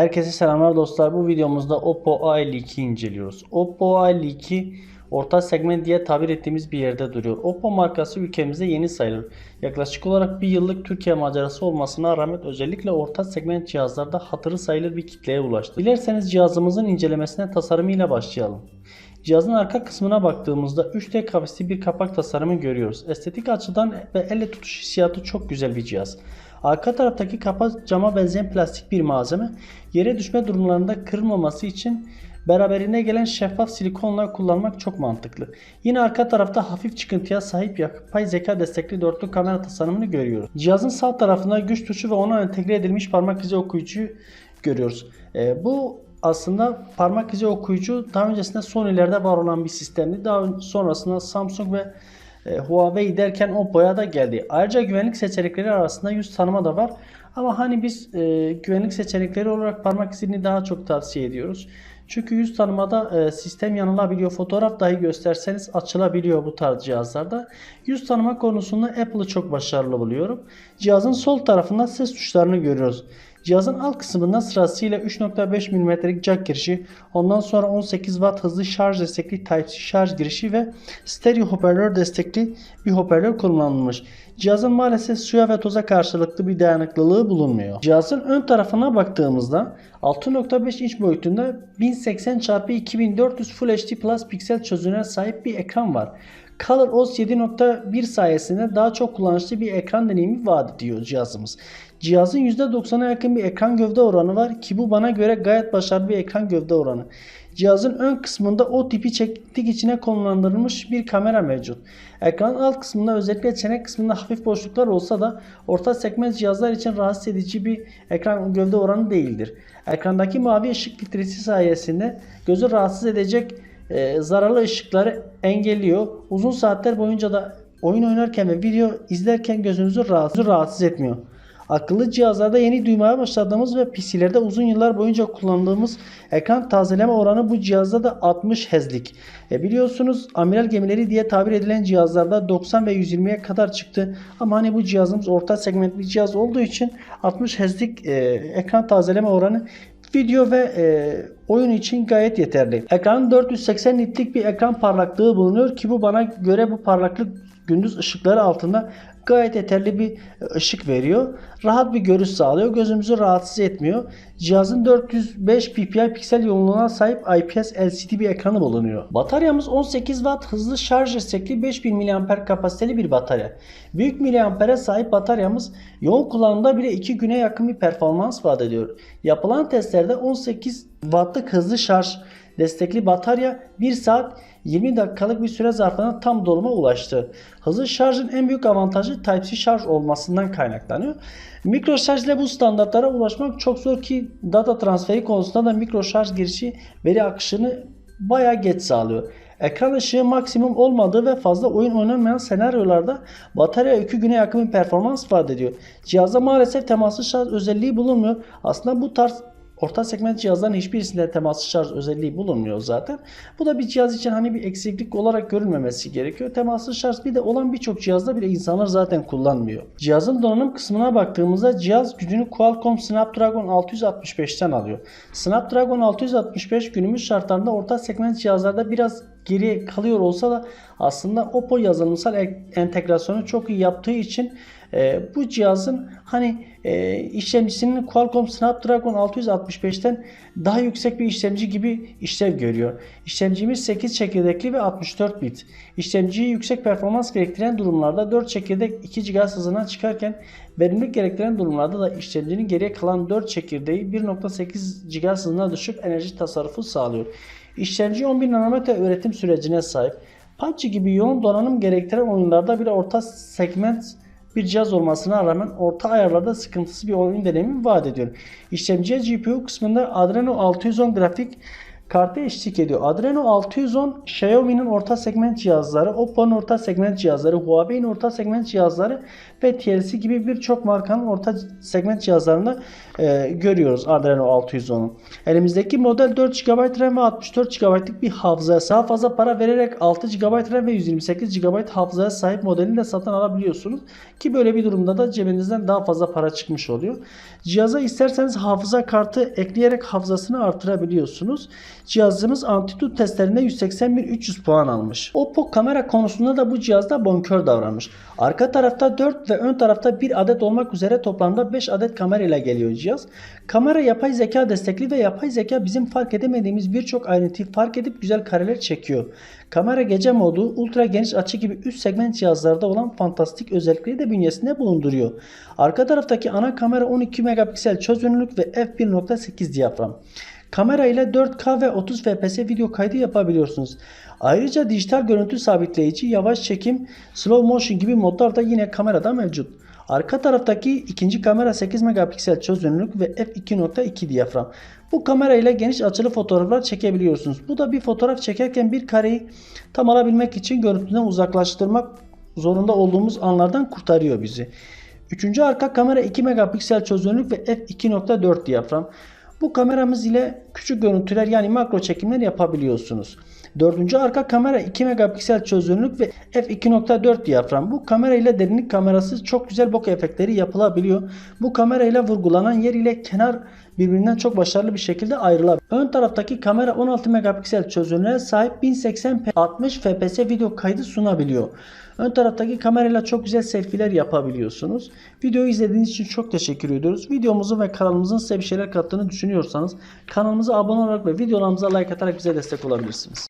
Herkese selamlar dostlar. Bu videomuzda Oppo A52 inceliyoruz. Oppo A52 orta segment diye tabir ettiğimiz bir yerde duruyor. Oppo markası ülkemizde yeni sayılır. Yaklaşık olarak bir yıllık Türkiye macerası olmasına rağmen özellikle orta segment cihazlarda hatırı sayılır bir kitleye ulaştı. Dilerseniz cihazımızın incelemesine tasarımıyla başlayalım. Cihazın arka kısmına baktığımızda 3D kafesli bir kapak tasarımı görüyoruz. Estetik açıdan ve elle tutuş hissiyatı çok güzel bir cihaz. Arka taraftaki kapak cama benzeyen plastik bir malzeme. Yere düşme durumlarında kırılmaması için beraberinde gelen şeffaf silikonla kullanmak çok mantıklı. Yine arka tarafta hafif çıkıntıya sahip yapay zeka destekli dörtlü kamera tasarımını görüyoruz. Cihazın sağ tarafında güç tuşu ve ona entegre edilmiş parmak izi okuyucu görüyoruz. Ee, bu aslında parmak izi okuyucu daha öncesinde Sony'lerde var olan bir sistemdi. Daha sonrasında Samsung ve e, Huawei derken Oppo'ya da geldi. Ayrıca güvenlik seçenekleri arasında yüz tanıma da var. Ama hani biz e, güvenlik seçenekleri olarak parmak izini daha çok tavsiye ediyoruz. Çünkü yüz tanımada e, sistem yanılabiliyor. Fotoğraf dahi gösterseniz açılabiliyor bu tarz cihazlarda. Yüz tanıma konusunda Apple'ı çok başarılı buluyorum. Cihazın sol tarafında ses tuşlarını görüyoruz. Cihazın alt kısmında sırasıyla 3.5 mm'lik jack girişi, ondan sonra 18 Watt hızlı şarj destekli Type-C şarj girişi ve stereo hoparlör destekli bir hoparlör kullanılmış. Cihazın maalesef suya ve toza karşılıklı bir dayanıklılığı bulunmuyor. Cihazın ön tarafına baktığımızda 6.5 inç boyutunda 1080 x 2400 Full HD Plus piksel çözünürlüğe sahip bir ekran var. ColorOS 7.1 sayesinde daha çok kullanışlı bir ekran deneyimi vaat ediyor cihazımız. Cihazın %90'a yakın bir ekran gövde oranı var ki bu bana göre gayet başarılı bir ekran gövde oranı. Cihazın ön kısmında o tipi çektik içine konumlandırılmış bir kamera mevcut. Ekranın alt kısmında özellikle çenek kısmında hafif boşluklar olsa da orta segment cihazlar için rahatsız edici bir ekran gövde oranı değildir. Ekrandaki mavi ışık filtresi sayesinde gözü rahatsız edecek e, zararlı ışıkları engelliyor. Uzun saatler boyunca da oyun oynarken ve video izlerken gözünüzü rahatsız, rahatsız etmiyor. Akıllı cihazlarda yeni duymaya başladığımız ve PC'lerde uzun yıllar boyunca kullandığımız ekran tazeleme oranı bu cihazda da 60 Hz'lik. E biliyorsunuz amiral gemileri diye tabir edilen cihazlarda 90 ve 120'ye kadar çıktı. Ama hani bu cihazımız orta segment bir cihaz olduğu için 60 Hz'lik e, ekran tazeleme oranı video ve e, oyun için gayet yeterli. Ekranın 480 nitlik bir ekran parlaklığı bulunuyor ki bu bana göre bu parlaklık gündüz ışıkları altında gayet yeterli bir ışık veriyor. Rahat bir görüş sağlıyor. Gözümüzü rahatsız etmiyor. Cihazın 405 ppi piksel yoğunluğuna sahip IPS LCD bir ekranı bulunuyor. Bataryamız 18 Watt hızlı şarj destekli 5000 mAh kapasiteli bir batarya. Büyük miliampere sahip bataryamız yoğun kullanımda bile 2 güne yakın bir performans vaat ediyor. Yapılan testlerde 18 Wattlık hızlı şarj destekli batarya 1 saat 20 dakikalık bir süre zarfında tam doluma ulaştı. Hızlı şarjın en büyük avantajı Type-C şarj olmasından kaynaklanıyor. Mikro şarj ile bu standartlara ulaşmak çok zor ki data transferi konusunda da mikro şarj girişi veri akışını bayağı geç sağlıyor. Ekran ışığı maksimum olmadığı ve fazla oyun oynanmayan senaryolarda batarya 2 güne yakın bir performans vaat ediyor. Cihazda maalesef temaslı şarj özelliği bulunmuyor. Aslında bu tarz Orta segment cihazların hiçbirisinde temaslı şarj özelliği bulunmuyor zaten. Bu da bir cihaz için hani bir eksiklik olarak görülmemesi gerekiyor. Temaslı şarj bir de olan birçok cihazda bile insanlar zaten kullanmıyor. Cihazın donanım kısmına baktığımızda cihaz gücünü Qualcomm Snapdragon 665'ten alıyor. Snapdragon 665 günümüz şartlarında orta segment cihazlarda biraz geriye kalıyor olsa da aslında Oppo yazılımsal entegrasyonu çok iyi yaptığı için e, bu cihazın hani e, işlemcisinin Qualcomm Snapdragon 665'ten daha yüksek bir işlemci gibi işlev görüyor. İşlemcimiz 8 çekirdekli ve 64 bit. İşlemciyi yüksek performans gerektiren durumlarda 4 çekirdek 2 GHz hızına çıkarken verimlilik gerektiren durumlarda da işlemcinin geriye kalan 4 çekirdeği 1.8 GHz hızına düşüp enerji tasarrufu sağlıyor. İşlemci 11 nanometre üretim sürecine sahip. PUBG gibi yoğun donanım gerektiren oyunlarda bile orta segment bir cihaz olmasına rağmen orta ayarlarda sıkıntısız bir oyun deneyimi vaat ediyor. İşlemciye GPU kısmında Adreno 610 grafik kartı eşlik ediyor. Adreno 610 Xiaomi'nin orta segment cihazları, Oppo'nun orta segment cihazları, Huawei'nin orta segment cihazları ve TLC gibi birçok markanın orta segment cihazlarında e, görüyoruz Adreno 610'u. Elimizdeki model 4 GB RAM ve 64 GB'lık bir hafızaya daha fazla para vererek 6 GB RAM ve 128 GB hafızaya sahip modelini de satın alabiliyorsunuz. Ki böyle bir durumda da cebinizden daha fazla para çıkmış oluyor. Cihaza isterseniz hafıza kartı ekleyerek hafızasını artırabiliyorsunuz. Cihazımız Antutu testlerinde 181-300 puan almış. Oppo kamera konusunda da bu cihazda bonkör davranmış. Arka tarafta 4 ve ön tarafta 1 adet olmak üzere toplamda 5 adet kamera ile geliyor cihaz. Kamera yapay zeka destekli ve yapay zeka bizim fark edemediğimiz birçok ayrıntıyı fark edip güzel kareler çekiyor. Kamera gece modu, ultra geniş açı gibi üst segment cihazlarda olan fantastik özellikleri de bünyesinde bulunduruyor. Arka taraftaki ana kamera 12 megapiksel çözünürlük ve f1.8 diyafram. Kamera ile 4K ve 30 fps video kaydı yapabiliyorsunuz. Ayrıca dijital görüntü sabitleyici, yavaş çekim, slow motion gibi modlar da yine kamerada mevcut. Arka taraftaki ikinci kamera 8 megapiksel çözünürlük ve f2.2 diyafram. Bu kamera ile geniş açılı fotoğraflar çekebiliyorsunuz. Bu da bir fotoğraf çekerken bir kareyi tam alabilmek için görüntüden uzaklaştırmak zorunda olduğumuz anlardan kurtarıyor bizi. Üçüncü arka kamera 2 megapiksel çözünürlük ve f2.4 diyafram. Bu kameramız ile küçük görüntüler yani makro çekimler yapabiliyorsunuz. Dördüncü arka kamera 2 megapiksel çözünürlük ve f2.4 diyafram. Bu kamera ile derinlik kamerası çok güzel bokeh efektleri yapılabiliyor. Bu kamera ile vurgulanan yer ile kenar birbirinden çok başarılı bir şekilde ayrılabiliyor. Ön taraftaki kamera 16 megapiksel çözünürlüğe sahip 1080p 60 fps video kaydı sunabiliyor. Ön taraftaki kamerayla çok güzel selfie'ler yapabiliyorsunuz. Videoyu izlediğiniz için çok teşekkür ediyoruz. Videomuzu ve kanalımızın size bir şeyler kattığını düşünüyorsanız kanalımıza abone olarak ve videolarımıza like atarak bize destek olabilirsiniz.